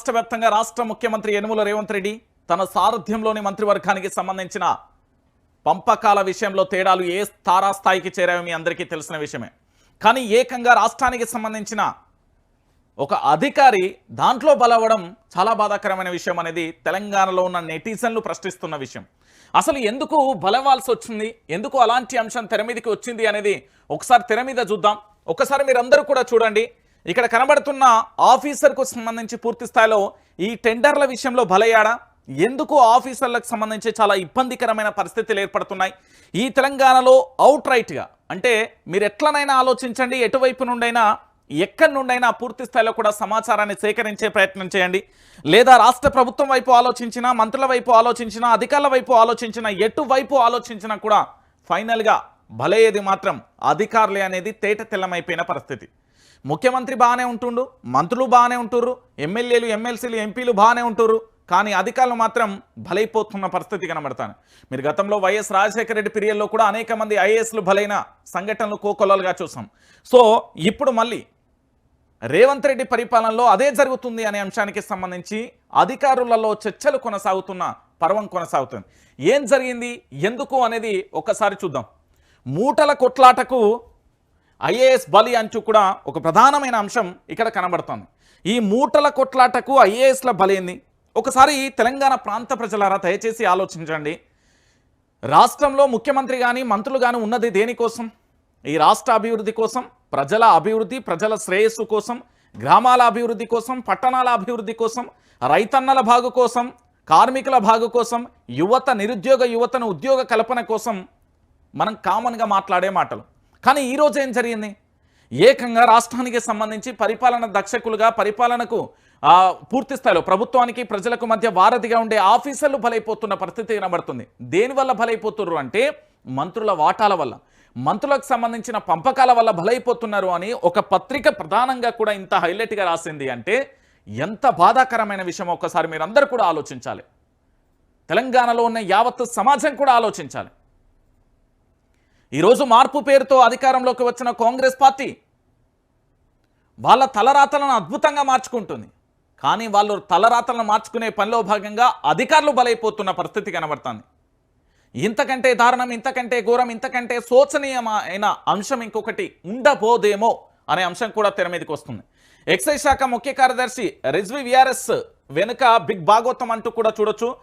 రాష్ట్ర వ్యాప్తంగా రాష్ట్ర ముఖ్యమంత్రి యనుమల రేవంత్ రెడ్డి తన సారథ్యంలోని మంత్రివర్గానికి సంబంధించిన పంపకాల విషయంలో తేడాలు ఏ తారాస్థాయికి చేరాయో మీ అందరికీ తెలిసిన విషయమే. కానీ ఏకంగా రాష్ట్రానికి సంబంధించిన ఒక అధికారి దాంట్లో బలవడం చాలా బాధాకరమైన విషయం అనేది తెలంగాణలో ఉన్న నెటిజన్లు ప్రశ్నిస్తున్న విషయం. అసలు ఎందుకు బలవాల్సి వచ్చింది? ఎందుకు అలాంటి అంశం తెర మీదకి వచ్చింది అనేది ఒకసారి తెర మీద చూద్దాం. ఒకసారి మీరందరూ కూడా చూడండి. ఇక్కడ కనబడుతున్న ఆఫీసర్కు సంబంధించి పూర్తి స్థాయిలో ఈ టెండర్ల విషయంలో బలయ్యాడా? ఎందుకు ఆఫీసర్లకు సంబంధించి చాలా ఇబ్బందికరమైన పరిస్థితులు ఏర్పడుతున్నాయి? ఈ తెలంగాణలో అవుట్ రైట్గా అంటే మీరు ఎట్లనైనా ఆలోచించండి ఎటువైపు నుండైనా ఎక్కడి నుండైనా పూర్తి స్థాయిలో కూడా సమాచారాన్ని సేకరించే ప్రయత్నం చేయండి. లేదా రాష్ట్ర ప్రభుత్వం వైపు ఆలోచించినా మంత్రుల వైపు ఆలోచించినా అధికారుల వైపు ఆలోచించినా ఎటువైపు ఆలోచించినా కూడా ఫైనల్గా భలేది మాత్రం అధికారులే అనేది తేట తెల్లమైపోయిన పరిస్థితి. ముఖ్యమంత్రి బాగానే ఉంటుండు మంత్రులు బాగానే ఉంటుర్రు ఎమ్మెల్యేలు ఎమ్మెల్సీలు ఎంపీలు బాగానే ఉంటుర్రు కానీ అధికారులు మాత్రం బలైపోతున్న పరిస్థితి కనబడతాను మీరు గతంలో వైఎస్ రాజశేఖర రెడ్డి పీరియడ్లో కూడా అనేక మంది ఐఏఎస్లు బలైన సంఘటనలు కోకొల్లలుగా చూసాం. సో ఇప్పుడు మళ్ళీ రేవంత్ రెడ్డి పరిపాలనలో అదే జరుగుతుంది అనే అంశానికి సంబంధించి అధికారులలో చర్చలు కొనసాగుతున్న పర్వం కొనసాగుతుంది. ఏం జరిగింది ఎందుకు అనేది ఒకసారి చూద్దాం. మూటల కొట్లాటకు ఐఏఎస్ బలి అంటూ కూడా ఒక ప్రధానమైన అంశం ఇక్కడ కనబడుతోంది. ఈ మూటల కొట్లాటకు ఐఏఎస్ల బలేంది ఒకసారి తెలంగాణ ప్రాంత ప్రజలారా దయచేసి ఆలోచించండి. రాష్ట్రంలో ముఖ్యమంత్రి కానీ మంత్రులు కానీ ఉన్నది దేనికోసం ఈ రాష్ట్ర అభివృద్ధి కోసం ప్రజల అభివృద్ధి ప్రజల శ్రేయస్సు కోసం గ్రామాల అభివృద్ధి కోసం పట్టణాల అభివృద్ధి కోసం రైతన్నల బాగు కోసం కార్మికుల బాగు కోసం యువత నిరుద్యోగ యువతను ఉద్యోగ కల్పన కోసం మనం కామన్గా మాట్లాడే మాటలు. కానీ ఈరోజు ఏం జరిగింది? ఏకంగా రాష్ట్రానికి సంబంధించి పరిపాలన దక్షకులుగా పరిపాలనకు పూర్తి స్థాయిలో ప్రభుత్వానికి ప్రజలకు మధ్య వారధిగా ఉండే ఆఫీసర్లు బలైపోతున్న పరిస్థితి కనబడుతుంది దేనివల్ల బలైపోతున్నారు అంటే మంత్రుల వాటాల వల్ల. మంత్రులకు సంబంధించిన పంపకాల వల్ల బలైపోతున్నారు అని ఒక పత్రిక ప్రధానంగా కూడా ఇంత హైలైట్గా రాసింది అంటే ఎంత బాధాకరమైన విషయం ఒక్కసారి మీరు కూడా ఆలోచించాలి. తెలంగాణలో ఉన్న యావత్తు సమాజం కూడా ఆలోచించాలి. ఈరోజు మార్పు పేరుతో అధికారంలోకి వచ్చిన కాంగ్రెస్ పార్టీ వాళ్ళ తలరాతలను అద్భుతంగా మార్చుకుంటుంది. కానీ వాళ్ళు తలరాతలను మార్చుకునే పనిలో భాగంగా అధికారులు బలైపోతున్న పరిస్థితి కనబడుతుంది. ఇంతకంటే దారుణం ఇంతకంటే ఘోరం ఇంతకంటే శోచనీయమైన అంశం ఇంకొకటి ఉండబోదేమో అనే అంశం కూడా తెర మీదకి వస్తుంది. ఎక్సైజ్ శాఖ ముఖ్య కార్యదర్శి రిజ్వి విఆర్ఎస్ వెనుక బిగ్ భాగోత్తం అంటూ కూడా చూడొచ్చు.